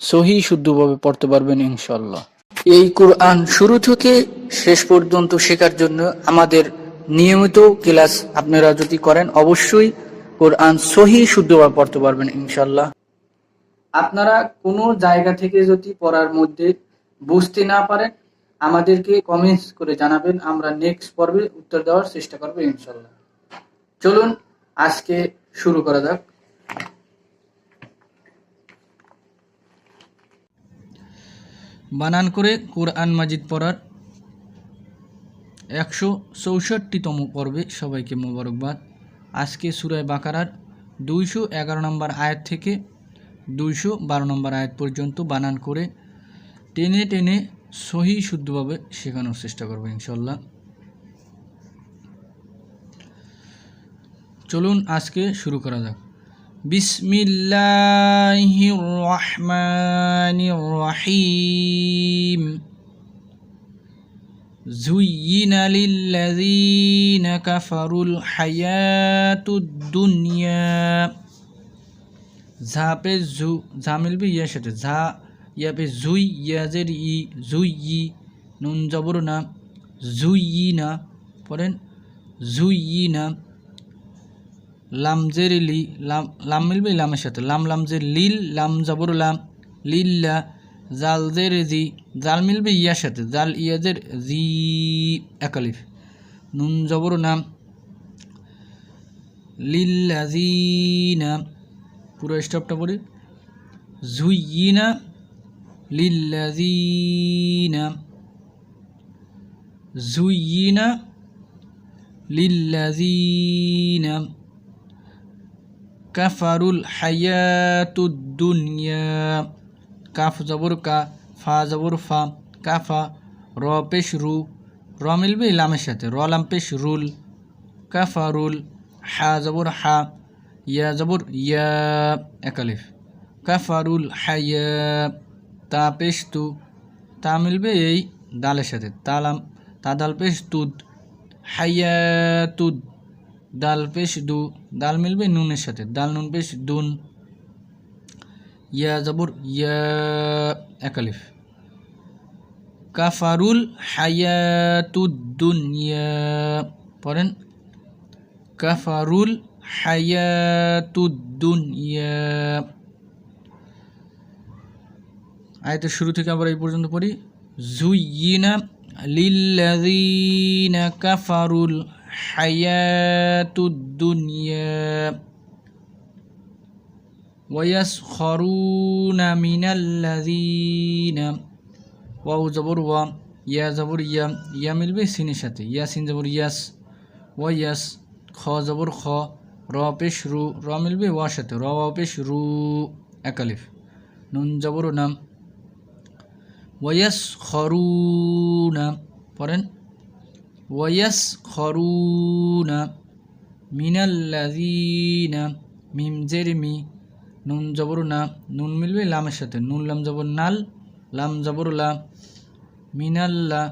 সহি শুদ্ধভাবে পড়তে পারবেন ইনশাল্লাহ এই কোরআন শুরু থেকে শেষ পর্যন্ত শেখার জন্য আমাদের নিয়মিত ক্লাস আপনারা যদি করেন, অবশ্যই কোরআন সহি শুদ্ধভাবে পড়তে পারবেন ইনশাল্লাহ আপনারা কোনো জায়গা থেকে যদি পড়ার মধ্যে বুঝতে না পারেন, আমাদেরকে কমেন্টস করে জানাবেন, আমরা নেক্সট পর্বে উত্তর দেওয়ার চেষ্টা করব ইনশাল্লাহ চলুন, আজকে শুরু করা যাক। বানান করে কোরআন মাজিদ পড়ার একশো চৌষট্টিতম পর্বে সবাইকে মোবারকবাদ। আজকে সুরায় বাকারার দুইশো এগারো নম্বর আয়াত থেকে দুইশো বারো নম্বর আয়াত পর্যন্ত বানান করে টেনে টেনে সহি শুদ্ধভাবে শেখানোর চেষ্টা করব ইনশাল্লাহ চলুন আজকে শুরু করা যাক। বিসমিল্লাহির রহমানির রহিম زين للذين كفروا الحياة الدنيا ঝা পে জু ঝা মিলবে ইয়া সাথে ঝা ইয়া পে জুই ইয়াজের ই জুই ই নুন জবর না জুই না পড়েন জুই না লামজের লি, লাম লাম মিলবে লামের সাথে। লাম লামজের লিল, লাম জবর লাম লিল্লা জালজের জি জাল মিলবে ইয়ার সাথে। জাল ইয়াজের জি একালিফ। নুন জবর নাম লিল্লা লিল্লাজিনা পুরো স্টপটা পড়ি। জুইনা লিল্লাজিনা জুইনা লিল্লাজিনা কাফারুল হায়াতুদ দুনিয়া কাফ জবর কা ফা জবর ফা কাফা র পেশ রু র মিলবে লামের সাথে র লাম পেশ রুল কাফারুল হা জবর হা ইয়া জবর ইয়া একালিফ কাফারুল হায়া তা পেশ তু তা মিলবে এই দালের সাথে তালাম তা দাল পেশ তুদ হায়াতুদ দাল পেশ দু দাল মিলবে নুনের সাথে দাল নুন পেশ দুন। ইয়া জবর, ইয়া একালিফ কাফারুল হায়াতুদ দুনিয়া, পড়েন। কাফারুল হায়াতুদ দুনিয়া। আয়তের শুরু থেকে আবার এই পর্যন্ত পড়ি। জুইয়িনা লিল্লাযীনা কাফারুল হায়াতুদ দুনিয়া ويسخرون من الذين ওয়াও জবর ওয়া ইয়া জবর ইয়া ইয়া মিলবে সিনের সাথে ইয়া সিন জবর ইয়াস ওয়া ইয়াস খ জবর খ র পেশ রু র মিলবে ওয়ার সাথে র ওয়া পেশ রু একালিফ নুন জবর নাম ওয়াস খরুনা পড়েন ওয়াস খরুনা মিনাল্লাযীনা মিম জেরমি নুন জবর না নুন মিলবে লামের সাথে নুন লাম জবর নাল লাম জবর লা মিনাল্লা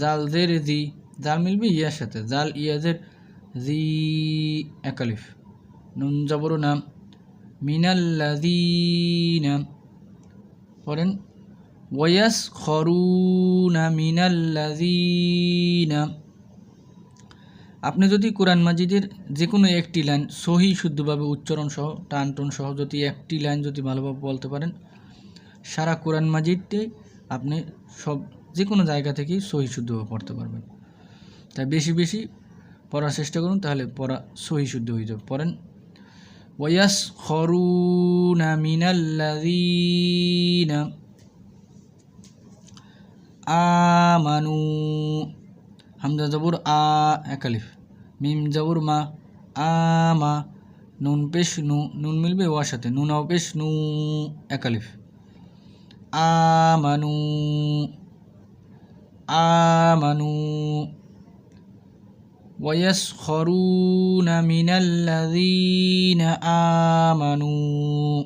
জাল জের জি জাল মিলবে ইয়ার সাথে জাল ইয়াজের জি একালিফ নুন জবর নাম মিনাল্লাযীনা পড়েন ওয়াস খরুনা মিনাল্লাযীনা আপনি যদি কোরআন মাজিদের যে কোনো একটি লাইন সহি, শুদ্ধভাবে উচ্চারণ সহ, টান টন সহ যদি একটি লাইন যদি ভালোভাবে বলতে পারেন, সারা কোরআন মাজিদটি আপনি সব যে কোনো জায়গা থেকেই সহি, শুদ্ধভাবে পড়তে পারবেন। তাই বেশি বেশি পড়ার চেষ্টা করুন, তাহলে পড়া সহি, শুদ্ধ হয়ে যাবে। পড়েন ওয়াস খরুনা মিনাল্লাযীনা আমানু হামজা জবর আ একালিফ মিম জবর মা আমা নুন পেশ নু নুন মিলবে ওয়ার সাথে নুন পেশ নু একালিফ আমানু আমানু ويسخرون من الذين آمنوا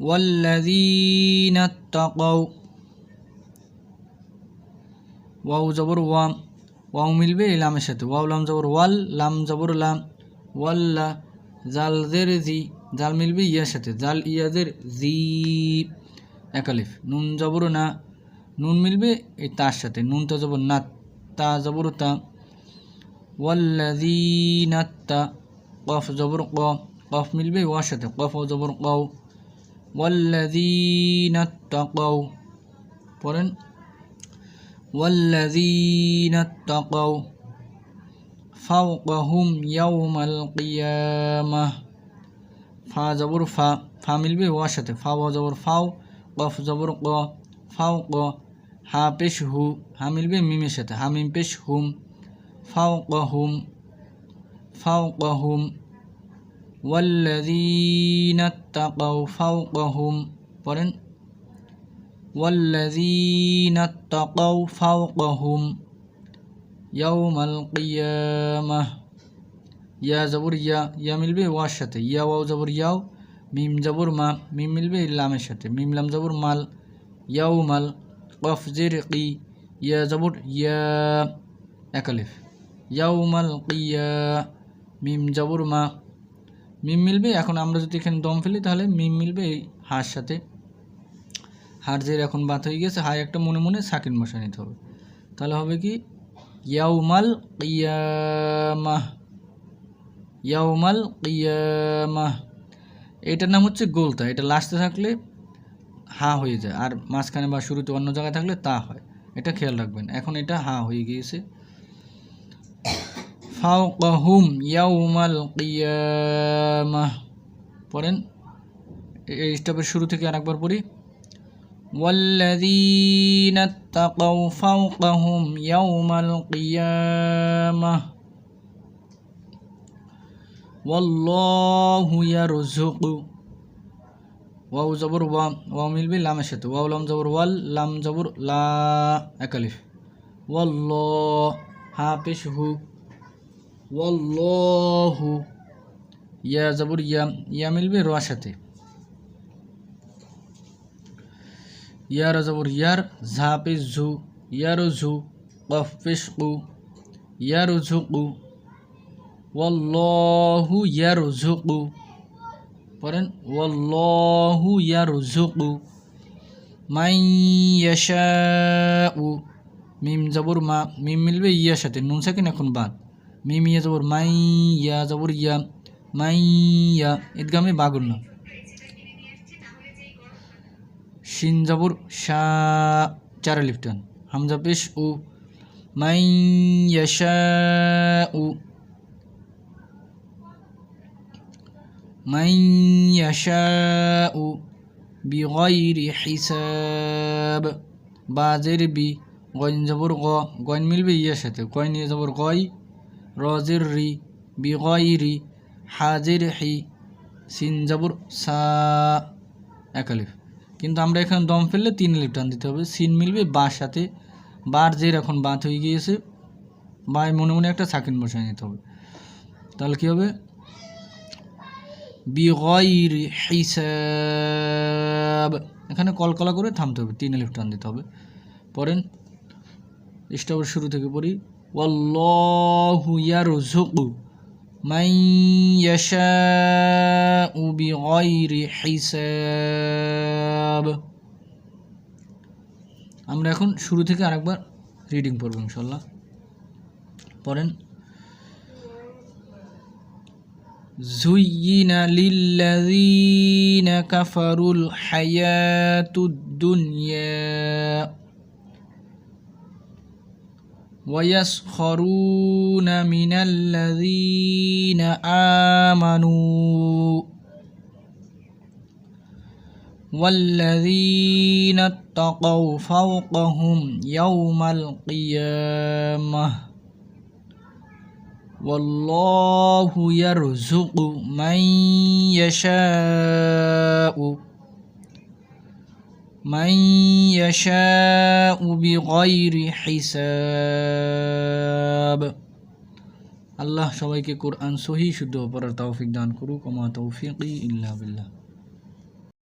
والذين اتقوا ওয়াও জবর ওয়াম ওয়াও মিলবে এই লামের সাথে। ওয়াও লাম জবর ওয়াল, লাম জবর লাম ওয়াল্লা জাল জের জি, জাল মিলবে ইয়ার সাথে। জাল ইয়াদের জি, একালিফ। নুন জবর না, নুন মিলবে এই তার সাথে। নুন তো জবর না, তা জবর তা। ওয়াল্লাযীনা তা। কফ জবর ক, কফ মিলবে ওয়ার সাথে। কফ ও জবর কও। ওয়াল্লাযীনা তাকাও পড়েন। والذين اتقوا فوقهم يوم القيامة. فا زبر فا فا مل به واشت فا زبر فاو قف زبر قا فوق ها پش هو ها مل به میم ها هم فوقهم فوقهم. والذين اتقوا فوقهم. والذين اتقوا فوقهم يوم القيامة ইয়া জবর ইয়া ইয়া মিলবে ওয়ার সাথে ইয়া ওয়াও জবর ইয়াও মিম জবর মা মিম মিলবে লামের সাথে মিম লাম জবর মাল ইয়াও মাল কফ জের কি ইয়া জবর ইয়া একালিফ ইয়াও মাল কিয়া মিম জবর মা মিম মিলবে এখন আমরা যদি এখানে দম ফেলি তাহলে মিম মিলবে এই হার সাথে হার জের এখন বাত হয়ে গেছে হাই একটা মনে মনে সাকিন মশা নিতে হবে। তাহলে হবে কি? ইয়াউমাল কিয়ামাহ ইয়াউমাল কিয়ামাহ। এটার নাম হচ্ছে গোলতা, এটা লাস্টে থাকলে হা হয়ে যায়, আর মাঝখানে বা শুরুতে অন্য জায়গায় থাকলে তা হয়। এটা খেয়াল রাখবেন, এখন এটা হা হয়ে গিয়েছে। ফাওকাহুম ইয়াউমাল কিয়ামাহ। পড়েন, এই স্টেপের শুরু থেকে আরেকবার পড়ি। والذين اتقوا فوقهم يوم القيامة. والله يرزق. واو زبر وا واو ميل بي لام شت واو لام زبر وال لام زبر لا أكلف والله هابش هو. والله يا زبر يا يا ميل بي رواشته ইয়ার জবর ইয়ার ঝা পেশ ঝু ইয়ার ঝু কফ পেশ কু ইয়ার ঝুকু ওয়াল্লাহু ইয়ার ঝুকু পড়েন ওয়াল্লাহু ইয়ার ঝুকু মাই ইয়াশাউ মিম জবর মা মিম মিলবে ইয়ার সাথে নুন সাকিন এখন বাদ মিম ইয়া জবর মাই ইয়া জবর ইয়া মাই ইয়া ঈদগামে বাগুন না শিন জবর শা চারা লিফটান হামজা পেশ উ মাই ইয়াশাউ من يشاء بغير حساب বাজের বি গইন জবর গ গইন মিলবে ইয়ার সাথে গইন ইয়ে জবর গই রজের রি বি গই রি হাজের হি সিন জবর সা একালিফ কিন্তু আমরা এখানে দম ফেললে তিন লিফ টান দিতে হবে। সিন মিলবে বার সাথে বার জের এখন বাত হয়ে গিয়েছে বাই মনে মনে একটা সাকিন বসায় নিতে হবে। তাহলে কী হবে? বিগয়র হিসাব। এখানে কলকলা করে থামতে হবে, তিন লিফ টান দিতে হবে। পড়েন। স্টপের শুরু থেকে পড়ি। ওয়াল্লাহু ইয়ারযুকু। মান ইয়াশাউ বিগয়রি হিসাব আমরা এখন শুরু থেকে আরেকবার রিডিং পড়ব ইনশাল্লাহ পড়েন زين للذين كفروا الحياة الدنيا ويسخرون من الذين آمنوا والذين اتقوا فوقهم يوم القيامة. والله يرزق من يشاء. من يشاء بغير حساب আল্লাহ সবাইকে কোরআন সহি শুদ্ধ পড়ার তৌফিক দান করুক ওমা তৌফিক ইল্লা বিল্লাহ